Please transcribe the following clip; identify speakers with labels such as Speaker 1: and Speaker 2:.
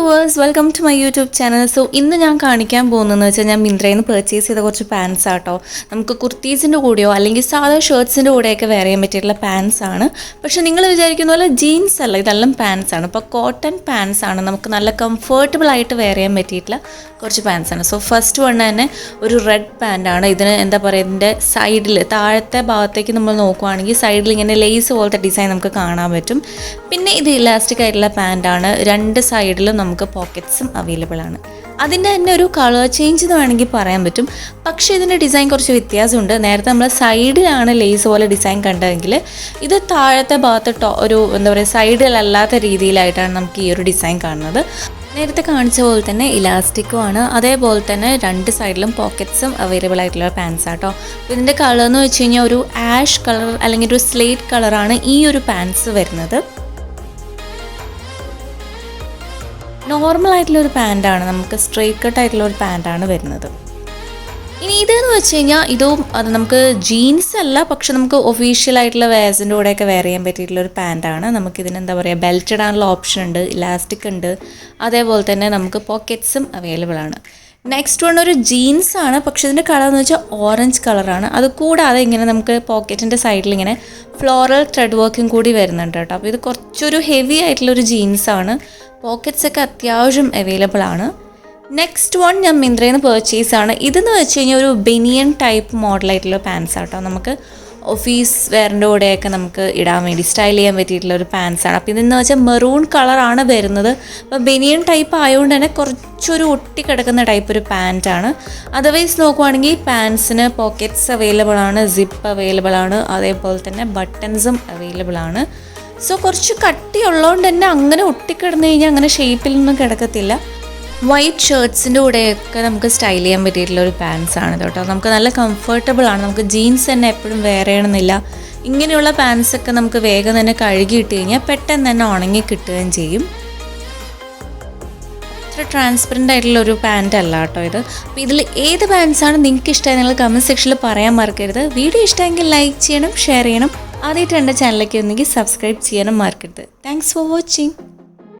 Speaker 1: Viewers welcome to my YouTube channel so ഇന്ന് ഞാൻ കാണിക്കാൻ പോകുന്നതെന്ന് വെച്ചാൽ ഞാൻ മിന്ത്രയിൽ നിന്ന് പർച്ചേസ് ചെയ്ത കുറച്ച് പാൻസ് ആട്ടോ നമുക്ക് കുർത്തീസിന്റെ കൂടെയോ അല്ലെങ്കിൽ സാധാ ഷർട്ട്സിന്റെ കൂടെയൊക്കെ വെയർ ചെയ്യാൻ പറ്റിയിട്ടുള്ള പാൻസ് ആണ്. പക്ഷേ നിങ്ങൾ വിചാരിക്കുന്ന പോലെ ജീൻസ് അല്ല ഇതെല്ലാം പാൻസ് ആണ്. ഇപ്പോൾ കോട്ടൺ പാൻസ് ആണ് നമുക്ക് നല്ല കംഫർട്ടബിൾ ആയിട്ട് വെയർ ചെയ്യാൻ പറ്റിയിട്ടുള്ള കുറച്ച് പാൻസ് ആണ്. സോ ഫസ്റ്റ് വൺ തന്നെ ഒരു റെഡ് പാന്റാണ് ഇതിന് എന്താ പറയുക ഇതിന്റെ സൈഡിൽ താഴത്തെ ഭാഗത്തേക്ക് നമ്മൾ നോക്കുവാണെങ്കിൽ സൈഡിൽ ഇങ്ങനെ ലേസ് പോലത്തെ ഡിസൈൻ നമുക്ക് കാണാൻ പറ്റും. പിന്നെ ഇത് ഇലാസ്റ്റിക് ആയിട്ടുള്ള പാന്റാണ് രണ്ട് സൈഡിലും നമുക്ക് പോക്കറ്റ്സും അവൈലബിൾ ആണ്. അതിന്റെ തന്നെ ഒരു കളർ ചേഞ്ച് എന്ന് വേണമെങ്കിൽ പറയാൻ പറ്റും. പക്ഷേ ഇതിന്റെ ഡിസൈൻ കുറച്ച് വ്യത്യാസമുണ്ട്. നേരത്തെ നമ്മൾ സൈഡിലാണ് ലേസ് പോലെ ഡിസൈൻ കണ്ടതെങ്കിൽ ഇത് താഴത്തെ ഭാഗത്ത് ഒരു എന്താ പറയുക സൈഡിലല്ലാത്ത രീതിയിലായിട്ടാണ് നമുക്ക് ഈ ഒരു ഡിസൈൻ കാണുന്നത്. നേരത്തെ കാണിച്ച പോലെ തന്നെ ഇലാസ്റ്റിക്കും ആണ്. അതേപോലെ തന്നെ രണ്ട് സൈഡിലും പോക്കറ്റ്സും അവൈലബിൾ ആയിട്ടുള്ള പാൻസ് ആട്ടോ ഇതിന്റെ കളർ എന്ന് വെച്ച് കഴിഞ്ഞാൽ ഒരു ആഷ് കളർ അല്ലെങ്കിൽ ഒരു സ്ലേറ്റ് കളറാണ് ഈ ഒരു പാൻസ് വരുന്നത്. നോർമൽ ആയിട്ടുള്ള ഒരു പാന്റാണ് നമുക്ക് സ്ട്രെയിറ്റ് കട്ട് ആയിട്ടുള്ള ഒരു പാന്റാണ് വരുന്നത്. ഇനി ഇതെന്ന് വെച്ച് കഴിഞ്ഞാൽ ഇതും അത് നമുക്ക് ജീൻസ് അല്ല പക്ഷെ നമുക്ക് ഒഫീഷ്യൽ ആയിട്ടുള്ള വേസിന്റെ കൂടെയൊക്കെ വെയർ ചെയ്യാൻ പറ്റിയിട്ടുള്ള ഒരു പാന്റാണ് നമുക്കിതിന് എന്താ പറയുക ബെൽറ്റ് ഇടാനുള്ള ഓപ്ഷൻ ഉണ്ട് ഇലാസ്റ്റിക് ഉണ്ട്. അതേപോലെ തന്നെ നമുക്ക് പോക്കറ്റ്സും അവൈലബിൾ ആണ്. നെക്സ്റ്റ് വൺ ഒരു ജീൻസ് ആണ്. പക്ഷെ ഇതിന്റെ കളർ എന്ന് വെച്ചാൽ ഓറഞ്ച് കളറാണ് അത് കൂടാതെ ഇങ്ങനെ നമുക്ക് പോക്കറ്റിന്റെ സൈഡിൽ ഇങ്ങനെ ഫ്ലോറൽ ത്രെഡ് വർക്കും കൂടി വരുന്നുണ്ട് കേട്ടോ. അപ്പോൾ ഇത് കുറച്ചൊരു ഹെവി ആയിട്ടുള്ളൊരു ജീൻസാണ് പോക്കറ്റ്സ് ഒക്കെ അത്യാവശ്യം അവൈലബിൾ ആണ്. നെക്സ്റ്റ് വൺ ഞാൻ മിന്ത്രയിൽ നിന്ന് പർച്ചേസ് ആണ്. ഇതെന്ന് വെച്ച് കഴിഞ്ഞാൽ ഒരു ബെനിയൻ ടൈപ്പ് മോഡലായിട്ടുള്ള പാൻസ് ആട്ടോ. നമുക്ക് ഓഫീസ് വെയറിന്റെ കൂടെയൊക്കെ നമുക്ക് ഇടാൻ വേണ്ടി സ്റ്റൈൽ ചെയ്യാൻ പറ്റിയിട്ടുള്ള ഒരു പാൻസ് ആണ്. അപ്പോൾ ഇതെന്ന് വെച്ചാൽ മെറൂൺ കളറാണ് വരുന്നത്. അപ്പോൾ ബെനിയൻ ടൈപ്പ് ആയതുകൊണ്ട് തന്നെ കുറച്ചൊരു ഒട്ടിക്കിടക്കുന്ന ടൈപ്പ് ഒരു പാന്റാണ് അതർവൈസ് നോക്കുവാണെങ്കിൽ പാൻസിന് പോക്കറ്റ്സ് അവൈലബിൾ ആണ് സിപ്പ് അവൈലബിൾ ആണ് അതേപോലെ തന്നെ ബട്ടൺസും അവൈലബിൾ ആണ്. സോ കുറച്ച് കട്ടിയുള്ളതുകൊണ്ട് തന്നെ അങ്ങനെ ഒട്ടിക്കിടന്നു കഴിഞ്ഞാൽ അങ്ങനെ ഷേപ്പിലൊന്നും കിടക്കത്തില്ല. വൈറ്റ് ഷർട്ട്സിന്റെ കൂടെയൊക്കെ നമുക്ക് സ്റ്റൈൽ ചെയ്യാൻ പറ്റിയിട്ടുള്ള ഒരു പാൻസ് ആണ് കേട്ടോ. നമുക്ക് നല്ല കംഫർട്ടബിൾ ആണ്. നമുക്ക് ജീൻസ് തന്നെ എപ്പോഴും വേറെ ചെയ്യണമെന്നില്ല. ഇങ്ങനെയുള്ള പാൻസൊക്കെ നമുക്ക് വേഗം തന്നെ കഴുകി ഇട്ട് കഴിഞ്ഞാൽ പെട്ടെന്ന് തന്നെ ഉണങ്ങി കിട്ടുകയും ചെയ്യും. അത്ര ട്രാൻസ്പെറന്റ് ആയിട്ടുള്ള ഒരു പാന്റ് അല്ല കേട്ടോ ഇത്. അപ്പോൾ ഇതിൽ ഏത് പാൻസാണ് നിങ്ങൾക്ക് ഇഷ്ടമായി നിങ്ങൾ കമന്റ് സെക്ഷനിൽ പറയാൻ മറക്കരുത്. വീഡിയോ ഇഷ്ടമെങ്കിൽ ലൈക്ക് ചെയ്യണം ഷെയർ ചെയ്യണം. ആദ്യമായിട്ട് എന്റെ ചാനലിലേക്ക് ഒന്നെങ്കിൽ സബ്സ്ക്രൈബ് ചെയ്യാനും മറക്കരുത്. Thanks for watching